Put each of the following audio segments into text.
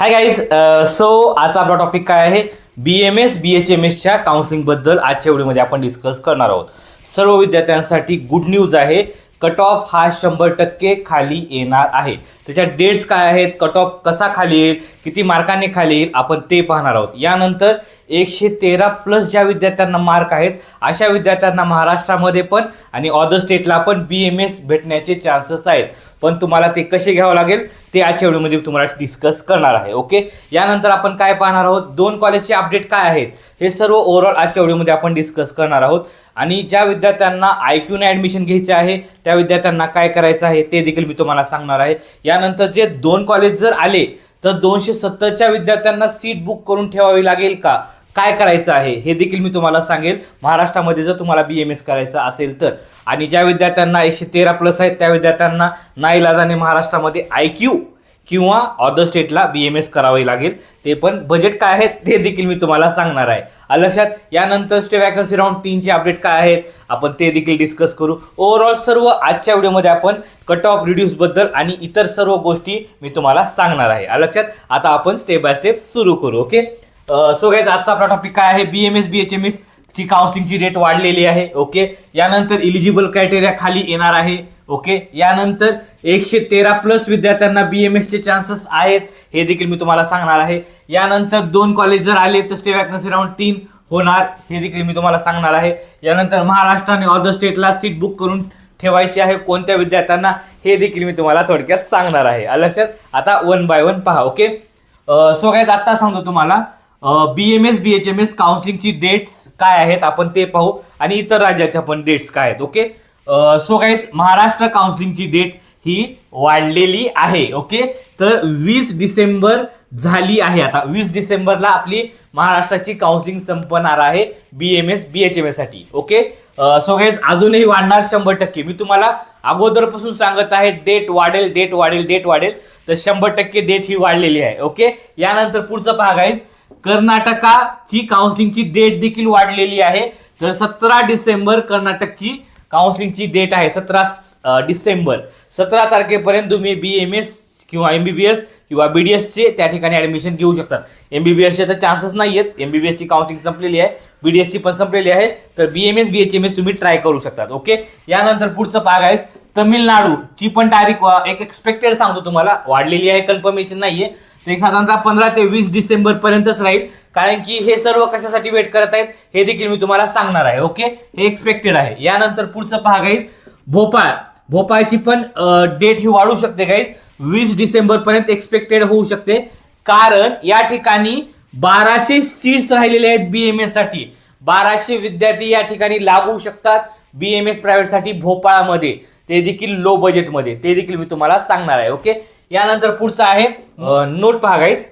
Hi guys so आजचा आपला topic काय आहे? B M S B H M एसच्या काउन्सिलिंगबद्दल आजच्या व्हिडिओमध्ये आपण डिस्कस करणार आहोत. सर्व विद्यार्थ्यांसाठी गुड न्यूज आहे. कट ऑफ हा शंभर टक्के खाली येणार आहे. त्याच्या डेट्स काय आहेत कट ऑफ कसा खाली येईल किती मार्कांनी खाली येईल आपण ते पाहणार आहोत. यानंतर एकशे तेरा प्लस ज्या विद्यार्थ्यांना मार्क आहेत अशा विद्यार्थ्यांना महाराष्ट्रामध्ये पण आणि ऑदर स्टेटला पण बी एम एस भेटण्याचे चान्सेस आहेत. पण तुम्हाला ते कसे घ्यावं लागेल ते आजच्या व्हिडिओमध्ये तुम्हाला डिस्कस करणार आहे ओके यानंतर आपण काय पाहणार आहोत दोन कॉलेजचे अपडेट काय आहेत हे सर्व ओव्हरऑल आजच्या व्हिडिओमध्ये आपण डिस्कस करणार आहोत. आणि ज्या विद्यार्थ्यांना आय क्यूने ॲडमिशन घ्यायचे आहे त्या विद्यार्थ्यांना काय करायचं आहे ते देखील मी तुम्हाला सांगणार आहे. यानंतर जे दोन कॉलेज जर आले तर दोनशे सत्तरच्या विद्यार्थ्यांना सीट बुक करून ठेवावी लागेल का? काय करायचं आहे? हे देखील मी तुम्हाला सांगेल. महाराष्ट्रामध्ये जर तुम्हाला बी एम एस करायचं असेल तर. आणि ज्या विद्यार्थ्यांना एकशे तेरा प्लस आहेत त्या विद्यार्थ्यांना नाईलाजाने महाराष्ट्रामध्ये आय क्यू किंवा अदर स्टेटला बी एम एस करावे लागेल. ते पण बजेट काय आहे ते देखील मी तुम्हाला सांगणार आहे. लक्षात यानंतर स्टे वॅकन्सी राऊंड तीनचे अपडेट काय आहेत आपण ते देखील डिस्कस करू. ओव्हरऑल सर्व आजच्या व्हिडिओमध्ये आपण कट ऑफ रिड्यूसबद्दल आणि इतर सर्व गोष्टी मी तुम्हाला सांगणार आहे. लक्षात आता आपण स्टेप बाय स्टेप सुरू करू ओके सो गाईज आजचा आपला टॉपिक काय आहे? B M S B H M S ची काउन्सिलिंगची डेट वाढलेली आहे ओके यानंतर इलिजिबल क्रायटेरिया खाली येणार आहे. ओके यानंतर एकशे तेरा प्लस विद्यार्थ्यांना बी एम एसचे चान्सेस आहेत. हे देखील मी तुम्हाला सांगणार आहे. यानंतर दोन कॉलेज जर आले तर स्टे वॅकन्सी राऊंड तीन होणार. हे देखील मी तुम्हाला सांगणार आहे. यानंतर महाराष्ट्र आणि अदर स्टेटला सीट बुक करून ठेवायची आहे कोणत्या विद्यार्थ्यांना हे देखील मी तुम्हाला थोडक्यात सांगणार आहे. लक्षात? आता वन बाय वन पहा ओके सो काय आत्ता सांगतो तुम्हाला. B M S B H M S काउन्सिलिंगची dates काय आहेत आपण ते पाहू. आणि इतर राज्याच्या पण डेट्स काय आहेत ओके सो गाईज महाराष्ट्र काउन्सिलिंगची डेट ही वाढलेली आहे ओके तर वीस डिसेंबर झाली आहे आता. वीस डिसेंबरला आपली महाराष्ट्राची काउन्सिलिंग संपणार आहे B M S B H M एससाठी okay so guys अजूनही वाढणार शंभर टक्के. मी तुम्हाला अगोदरपासून सांगत आहे डेट वाढेल डेट वाढेल डेट वाढेल तर शंभर टक्के डेट ही वाढलेली आहे ओके यानंतर पुढचं पहा गाईज कर्नाटकाची काउन्सिलिंगची डेट देखील वाढलेली आहे. तर सतरा डिसेंबर कर्नाटकची काउन्सिलिंगची डेट आहे सतरा डिसेंबर. सतरा तारखेपर्यंत तुम्ही बी एम एस किंवा एम बी बी एस किंवा बी डी एसचे त्या ठिकाणी ॲडमिशन घेऊ शकतात एम बी बी एसचे तर चान्सेस नाही आहेत. एम बी बी एसची काउन्सिलिंग संपलेली आहे. बी डी एसची पण संपलेली आहे. तर B M S B H M S तुम्ही ट्राय करू शकतात. ओके यानंतर पुढचं भाग आहे तमिळनाडूची पण तारीख एक एक्सपेक्टेड सांगतो तुम्हाला. वाढलेली आहे. कन्फर्मेशन नाही आहे एक साधारणतः पंधरा ते वीस डिसेंबरपर्यंतच राहील. कारण की हे सर्व कशासाठी वेट करत आहेत हे देखील मी तुम्हाला सांगणार आहे ओके? हे एक्सपेक्टेड आहे. यानंतर पुढचं पहा गाईज भोपाळ. भोपाळची पण डेट ही वाढू शकते गाईज वीस डिसेंबर पर्यंत एक्सपेक्टेड होऊ शकते. कारण या ठिकाणी बाराशे सीट्स राहिलेले आहेत बी एम एससाठी. बाराशे विद्यार्थी या ठिकाणी लागू शकतात बी एम एस प्रायव्हेटसाठी भोपाळमध्ये. ते देखील लो बजेटमध्ये ते देखील मी तुम्हाला सांगणार आहे ओके? यानंतर पुढचं आहे नोट पहा guys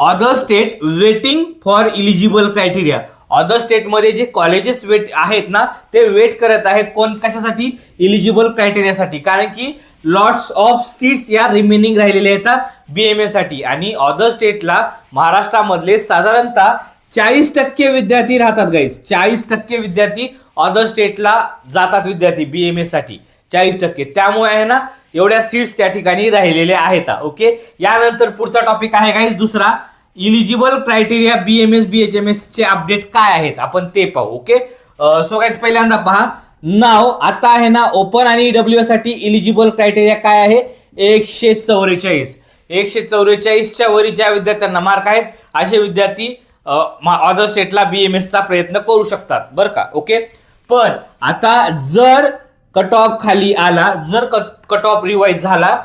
other state waiting for eligible criteria other स्टेटमध्ये जे कॉलेजेस वेट आहेत ना ते वेट करत आहेत कोण? कशासाठी? इलिजिबल क्रायटेरियासाठी कारण की लॉट्स ऑफ सीट्स या रिमेनिंग राहिलेल्या आहेत बी एम एसाठी आणि अदर स्टेटला महाराष्ट्रामधले साधारणतः चाळीस टक्के विद्यार्थी राहतात गाईज चाळीस टक्के विद्यार्थी अदर स्टेटला जातात विद्यार्थी बी एम एसाठी चाळीस टक्के. त्यामुळे आहे ना एवढ्या सीट्स त्या ठिकाणी राहिलेल्या आहेत. ओके? यानंतर पुढचा टॉपिक आहे काही दुसरा. Eligible criteria B M S B H M S चे अपडेट काय आहेत? आपण ते पाहू ओके? सो काय पहिल्यांदा पहा. नाव आता आहे ना ओपन आणि डब्ल्यू साठी इलिजिबल क्रायटेरिया काय आहे? एकशे चौवेचाळीस. एकशे चौवेचाळीसच्या वरी ज्या विद्यार्थ्यांना मार्क आहेत असे विद्यार्थी अदर स्टेटला बी एम एसचा प्रयत्न करू शकतात. बरं का? ओके? पण आता जर कट ऑफ खाली आला. जर कट ऑफ रिवाईज झाला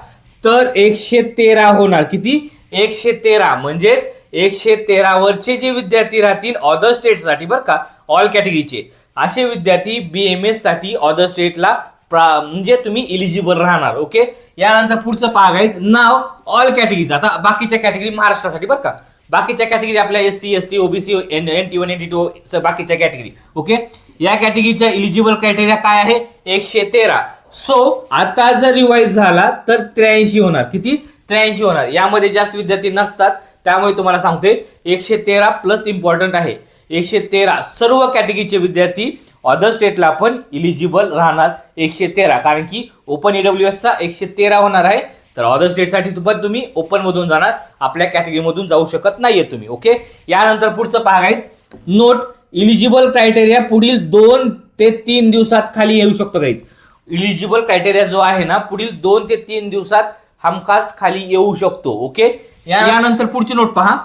तर एकशे तेरा होणार. किती? एकशे तेरा. म्हणजेच एकशे तेरावरचे जे विद्यार्थी राहतील ऑदर स्टेटसाठी बरं का ऑल कॅटेगरीचे असे विद्यार्थी बी एम एससाठी ऑदर स्टेटला प्रा- म्हणजे तुम्ही इलिजिबल राहणार ओके यानंतर पुढचं पाहायचं नाव ऑल कॅटेगरीचं आता बाकीच्या कॅटेगरी महाराष्ट्रासाठी बरं का. बाकीच्या कॅटेगरी आपल्या S C S T OBC N N T one N T two बाकीच्या कॅटेगरी ओके या कॅटेगरीचा इलिजिबल क्रायटेरिया काय आहे? एकशे तेरा. सो आता जर रिवाईज झाला तर त्र्याऐंशी होणार. किती? त्र्याऐंशी होणार. यामध्ये जास्त विद्यार्थी नसतात. त्यामुळे तुम्हाला सांगतोय एकशे तेरा प्लस इम्पॉर्टंट आहे. एकशे तेरा. सर्व कॅटेगरीचे विद्यार्थी अदर स्टेटला पण इलिजिबल राहणार एकशे तेरा. कारण की ओपन ईडब्ल्यू एसचा एकशे तेरा होणार आहे. तर अदर स्टेटसाठी पण तुम्ही ओपनमधून जाणार. आपल्या कॅटेगरीमधून जाऊ शकत नाहीये तुम्ही ओके यानंतर पुढचं पाहायच नोट इलिजिबल क्रायटेरिया पुढील दोन ते तीन दिवसात खाली येऊ शकतो गाईज इलिजिबल क्रायटेरिया जो आहे ना पुढील दोन ते तीन दिवसात हमखास खाली येऊ शकतो ओके यानंतर पुढची नोट पहा.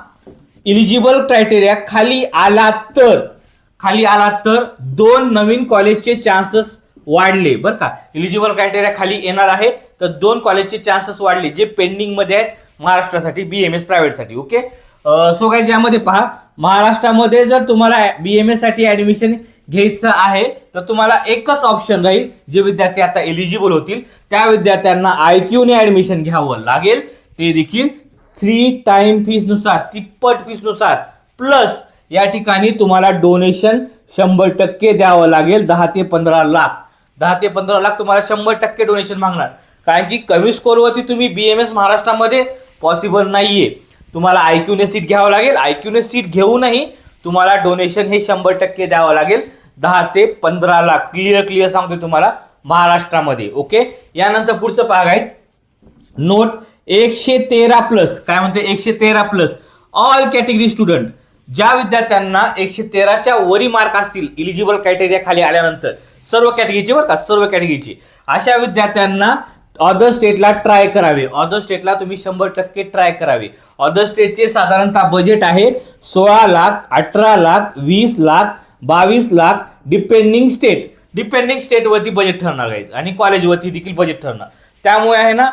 इलिजिबल क्रायटेरिया खाली आला तर खाली आला तर दोन नवीन कॉलेजचे चान्सेस वाढले बरं का? इलिजिबल क्रायटेरिया खाली येणार आहे. तर दोन कॉलेजचे चान्सेस वाढले जे पेंडिंगमध्ये आहेत महाराष्ट्रासाठी बी एम एस प्रायव्हेटसाठी ओके सो काय यामध्ये पहा महाराष्ट्रामध्ये जर तुम्हाला बी एम एससाठी ॲडमिशन घ्यायचं आहे तर तुम्हाला एकच ऑप्शन राहील जे विद्यार्थी आता एलिजिबल होतील त्या विद्यार्थ्यांना आय क्यूने ॲडमिशन घ्यावं लागेल. ते देखील थ्री टाइम फीसनुसार तिप्पट फीसनुसार प्लस या ठिकाणी तुम्हाला डोनेशन शंभर टक्के द्यावं लागेल दहा ते पंधरा लाख. दहा ते पंधरा लाख तुम्हाला शंभर टक्के डोनेशन मागणार. कारण की कमी स्कोरवरती तुम्ही बी एम एस महाराष्ट्रामध्ये पॉसिबल नाही आहे तुम्हाला आय क्यूने सीट घ्यावं लागेल. आय क्यूने सीट घेऊनही तुम्हाला डोनेशन हे शंभर टक्के द्यावं लागेल. दहा ते पंधरा लाख. क्लिअर क्लिअर सांगतो तुम्हाला महाराष्ट्रामध्ये. ओके यानंतर पुढचं पाहायच नोट एकशे तेरा प्लस काय म्हणते एकशे तेरा प्लस ऑल कॅटेगरी स्टुडंट ज्या विद्यार्थ्यांना एकशे तेराच्या वरी मार्क असतील इलिजिबल क्रायटेरिया खाली आल्यानंतर सर्व कॅटेगरीचे बरं का? सर्व कॅटेगरीचे अशा विद्यार्थ्यांना अदर स्टेटला ट्राय करावे. अदर स्टेटला तुम्ही शंभर टक्के ट्राय करावे. अदर स्टेटचे साधारणतः बजेट आहे सोळा लाख अठरा लाख वीस लाख बावीस लाख डिपेंडिंग स्टेट डिपेंडिंग स्टेटवरती बजेट ठरणार आहे. आणि कॉलेजवरती देखील बजेट ठरणार. त्यामुळे आहे ना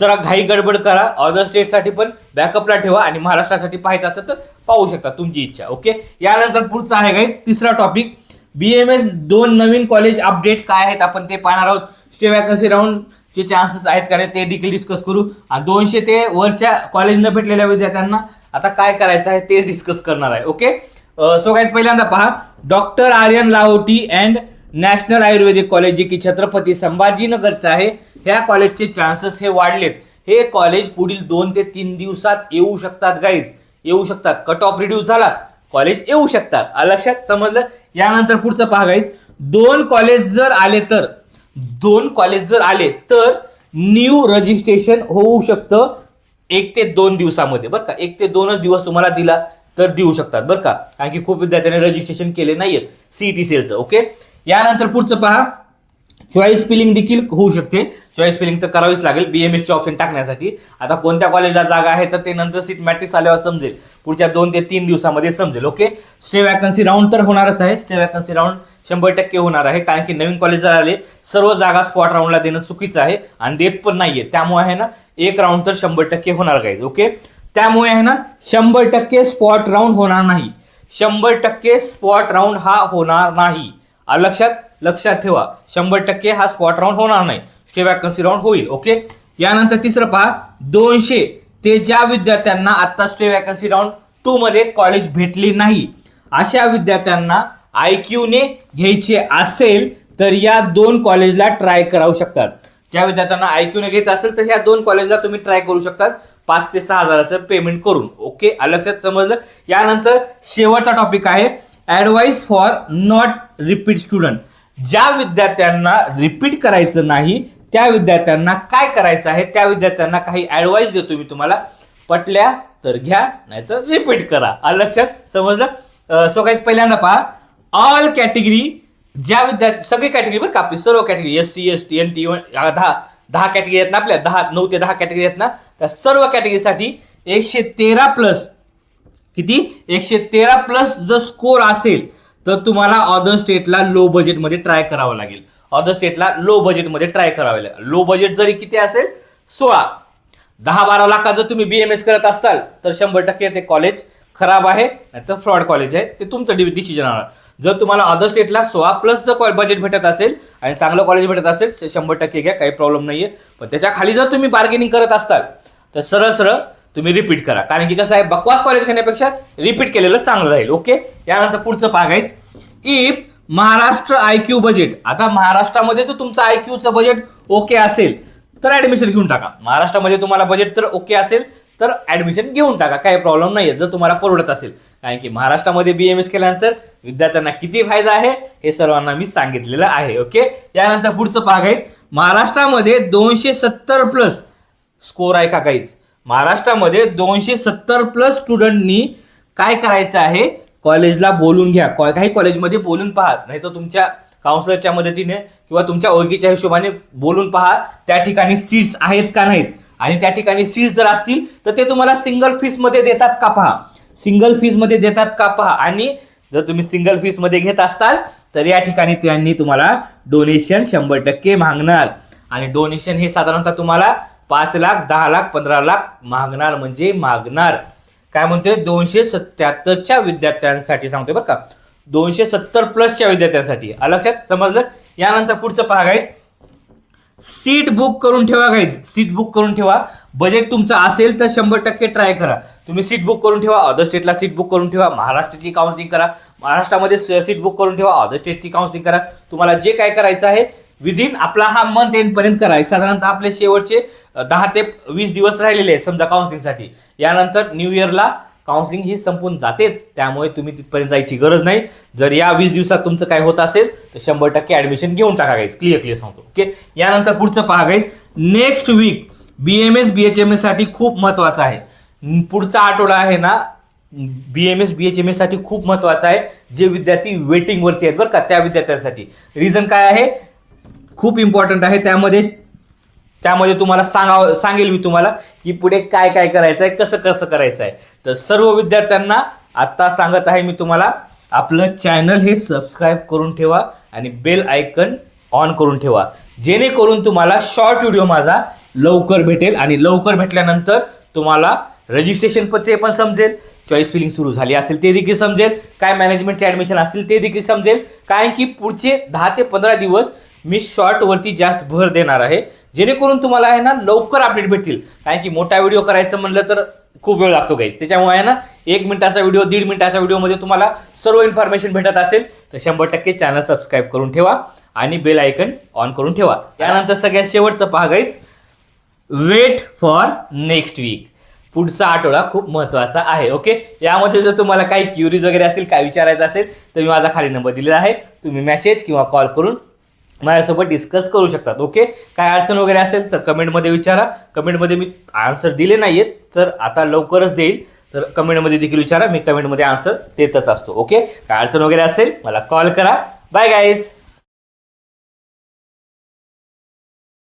जरा घाई गडबड करा. अदर स्टेटसाठी पण बॅकअपला ठेवा आणि महाराष्ट्रासाठी पाहायचं असेल तर पाहू शकता तुमची इच्छा. ओके यानंतर पुढचा आहे गाईज तिसरा टॉपिक बी एम एस दोन नवीन कॉलेज अपडेट काय आहेत आपण ते पाहणार आहोत. स्टे कसे राहून चे चान्सेस आहेत का नाही ते देखील डिस्कस करू. आणि दोनशे ते वरच्या कॉलेज न भेटलेल्या विद्यार्थ्यांना आता काय करायचं आहे ते डिस्कस करणार आहे ओके सो गाईज पहिल्यांदा पहा. Doctor Aryan Lahoti and national Ayurvedic college जे की छत्रपती संभाजीनगरचं आहे ह्या कॉलेजचे चान्सेस हे वाढलेत. हे कॉलेज पुढील दोन ते तीन दिवसात येऊ शकतात गाईज येऊ शकतात. कट ऑफ रिड्यूस झाला. कॉलेज येऊ शकतात. लक्षात? समजलं? यानंतर पुढचं पहा गाईज दोन कॉलेज जर आले तर दोन कॉलेज जर आले तर न्यू रजिस्ट्रेशन होऊ शकतं एक ते दोन दिवसामध्ये बरं का? एक ते दोनच दिवस तुम्हाला दिला तर देऊ शकतात बरं का? कारण की खूप विद्यार्थ्यांनी रजिस्ट्रेशन केले नाहीयेत सीईटी सेलचं ओके यानंतर पुढचं पहा. चॉईस फिलिंग देखील होऊ शकते. चॉईस फिलिंग तर करावीच लागेल. बीएमएसचे ऑप्शन टाकण्यासाठी. आता कोणत्या कॉलेजला जागा आहे तर ते नंतर सीट मॅट्रिक्स आल्यावर समजेल. पुढच्या दोन ते तीन दिवसामध्ये समजेल. ओके स्टे वॅकन्सी राऊंड तर होणारच आहे. स्टे वॅकन्सी राऊंड शंभर टक्के होणार आहे. कारण की नवीन कॉलेज जर आले सर्व जागा स्पॉट राऊंडला देणं चुकीचं आहे आणि देत पण नाहीये. त्यामुळे आहे ना एक राऊंड तर शंभर टक्के होणार गाईज ओके त्यामुळे आहे ना शंभर टक्के स्पॉट राऊंड होणार नाही. शंभर टक्के स्पॉट राऊंड हा होणार नाही. लक्षात? लक्षात ठेवा शंभर टक्के हा स्पॉट राऊंड होणार नाही. स्टे वॅकन्सी राऊंड होईल ओके यानंतर तिसरं पहा दोनशे ते ज्या विद्यार्थ्यांना आता स्टे वॅकन्सी राऊंड टू मध्ये कॉलेज भेटले नाही अशा विद्यार्थ्यांना आय ने घ्यायचे असेल तर या दोन कॉलेजला ट्राय करावू शकतात. ज्या विद्यार्थ्यांना आय ने घ्यायचं असेल तर ह्या दोन कॉलेजला तुम्ही ट्राय करू शकतात. पाच ते सहा हजाराचं पेमेंट करून ओके लक्षात समजलं? यानंतर शेवटचा टॉपिक आहे advice for not repeat student ज्या विद्यार्थ्यांना रिपीट करायचं नाही त्या विद्यार्थ्यांना काय करायचं आहे त्या विद्यार्थ्यांना काही ॲडवाईस देतो मी तुम्हाला. पटल्या तर घ्या नाहीतर रिपीट करा. आलं लक्षात? समजलं? सो काही पहिल्यांदा पहा. ऑल कॅटेगरी ज्या विद्यार्थी सगळी कॅटेगरी बरं का आपली सर्व category S C S T N T दहा दहा कॅटेगरी आहेत ना आपल्या दहा नऊ ते दहा कॅटेगरी आहेत ना त्या सर्व कॅटेगरीसाठी एकशे तेरा प्लस किती? एकशे तेरा प्लस जर स्कोर असेल तर तुम्हाला अदर स्टेटला लो बजेटमध्ये ट्राय करावं लागेल. अदर स्टेटला लो बजेटमध्ये ट्राय करावे लागेल. लो बजेट जरी किती असेल? सोळा. दहा बारा लाखात जर तुम्ही बी एम एस करत असाल तर शंभर टक्के ते कॉलेज खराब आहे नाहीतर फ्रॉड कॉलेज आहे. ते तुमचं डिसिजन होणार जर तुम्हाला अदर स्टेटला सोळा प्लस जर बजेट भेटत असेल आणि चांगलं कॉलेज भेटत असेल तर शंभर टक्के घ्या काही प्रॉब्लेम नाही आहे पण त्याच्याखाली जर तुम्ही बार्गेनिंग करत असाल तर सरळ सरळ तुम्ही रिपीट करा. कारण की कसं आहे बकवास कॉलेज घेण्यापेक्षा रिपीट केलेलं चांगलं राहील. ओके यानंतर पुढचं पाहायच if Maharashtra I Q budget आता महाराष्ट्रामध्ये जर तुमचं आय क्यूचं बजेट ओके असेल तर ऍडमिशन घेऊन टाका. महाराष्ट्रामध्ये तुम्हाला बजेट तर ओके असेल तर ऍडमिशन घेऊन टाका. काही प्रॉब्लेम नाही आहे जर तुम्हाला परवडत असेल. कारण की महाराष्ट्रामध्ये बी एम एस केल्यानंतर विद्यार्थ्यांना किती फायदा आहे हे सर्वांना मी सांगितलेलं आहे. ओके यानंतर पुढचं पाहायच महाराष्ट्रामध्ये दोनशे सत्तर प्लस स्कोर आहे का काहीच महाराष्ट्रामध्ये दोनशे सत्तर प्लस स्टुडंटनी काय करायचं आहे? कॉलेजला बोलून घ्या. कॉ- काही कॉलेजमध्ये बोलून पहा. नाही तर तुमच्या काउन्सिलरच्या मदतीने किंवा तुमच्या ओळखीच्या हिशोबाने बोलून पहा. त्या ठिकाणी सीट्स आहेत का नाहीत? आणि त्या ठिकाणी सीट्स जर असतील तर ते तुम्हाला सिंगल फीसमध्ये देतात का पहा? सिंगल फीसमध्ये देतात का पहा? आणि जर तुम्ही सिंगल फीसमध्ये घेत असताल तर या ठिकाणी त्यांनी तुम्हाला डोनेशन शंभर टक्के मागणार. आणि डोनेशन हे साधारणतः तुम्हाला पाच लाख दहा लाख पंधरा लाख मागणार म्हणजे मागणार. काय म्हणतोय? दोनशे सत्याहत्तरच्या विद्यार्थ्यांसाठी सांगतोय बरं का. दोनशे सत्तर प्लसच्या विद्यार्थ्यांसाठी. लक्षात? समजलं? यानंतर पुढचं पहा गाईज सीट बुक करून ठेवा गाईज सीट बुक करून ठेवा. बजेट तुमचं असेल तर शंभर टक्के ट्राय करा. तुम्ही सीट बुक करून ठेवा अदर स्टेटला सीट बुक करून ठेवा महाराष्ट्राची काउन्सिलिंग करा. महाराष्ट्रामध्ये सीट बुक करून ठेवा अदर स्टेटची काउन्सिलिंग करा. तुम्हाला जे काय करायचं आहे विदिन आपला हा मंथ एंड पर्यंत करा साधारणतः आपले शेवटचे दहा ते वीस दिवस राहिलेले आहेत समजा काउन्सिलिंगसाठी यानंतर न्यू इयरला काउन्सिलिंग ही संपून जातेच. त्यामुळे तुम्ही तिथपर्यंत जायची गरज नाही. जर या वीस दिवसात तुमचं काय होत असेल तर शंभर टक्के ॲडमिशन घेऊन टाका गाईज क्लिअर क्लिअर सांगतो. ओके यानंतर पुढचं पहा guys next week B M S B H M एससाठी खूप महत्त्वाचं आहे. पुढचा आठवडा आहे ना B M S B H M एससाठी खूप महत्त्वाचं आहे. जे विद्यार्थी वेटिंगवरती आहेत बरं का त्या विद्यार्थ्यांसाठी. रिझन काय आहे? खूप इम्पॉर्टंट आहे. त्यामध्ये त्यामध्ये तुम्हाला सांगावं सांगेल मी तुम्हाला की पुढे काय काय करायचं आहे कसं कसं करायचं आहे तर सर्व विद्यार्थ्यांना आत्ता सांगत आहे मी तुम्हाला आपलं चॅनल हे सबस्क्राईब करून ठेवा आणि बेल आयकन ऑन करून ठेवा. जेणेकरून तुम्हाला शॉर्ट व्हिडिओ माझा लवकर भेटेल आणि लवकर भेटल्यानंतर तुम्हाला रजिस्ट्रेशन पचे पण समजेल. चॉईस फिलिंग सुरू झाली असेल ते देखील समजेल. काय मॅनेजमेंटचे ॲडमिशन असतील ते देखील समजेल. कारण की पुढचे दहा ते पंधरा दिवस मी शॉर्टवरती जास्त भर देणार आहे. जेणेकरून तुम्हाला आहे ना लवकर अपडेट भेटतील. कारण की मोठा व्हिडिओ करायचं म्हणलं तर खूप वेळ लागतो गाईज त्याच्यामुळे आहे ना एक मिनिटाचा व्हिडिओ दीड मिनिटाचा व्हिडिओमध्ये तुम्हाला सर्व इन्फॉर्मेशन भेटत असेल तर शंभर टक्के चॅनल सबस्क्राईब करून ठेवा आणि बेल आयकन ऑन करून ठेवा. त्यानंतर सगळ्यात शेवटचं पहा guys wait for next week पुढचा आठवडा खूप महत्त्वाचा आहे ओके? यामध्ये जर तुम्हाला काही क्युरीज वगैरे असतील काय विचारायचं असेल तर मी माझा खाली नंबर दिलेला आहे. तुम्ही मेसेज किंवा कॉल करून माझ्यासोबत डिस्कस करू शकतात ओके? काय अडचण वगैरे असेल तर कमेंटमध्ये विचारा. कमेंटमध्ये मी आन्सर दिले नाही आहेत तर आता लवकरच देईल. तर कमेंटमध्ये देखील विचारा मी कमेंटमध्ये आन्सर देतच असतो ओके? काय अडचण वगैरे असेल मला कॉल करा. Bye guys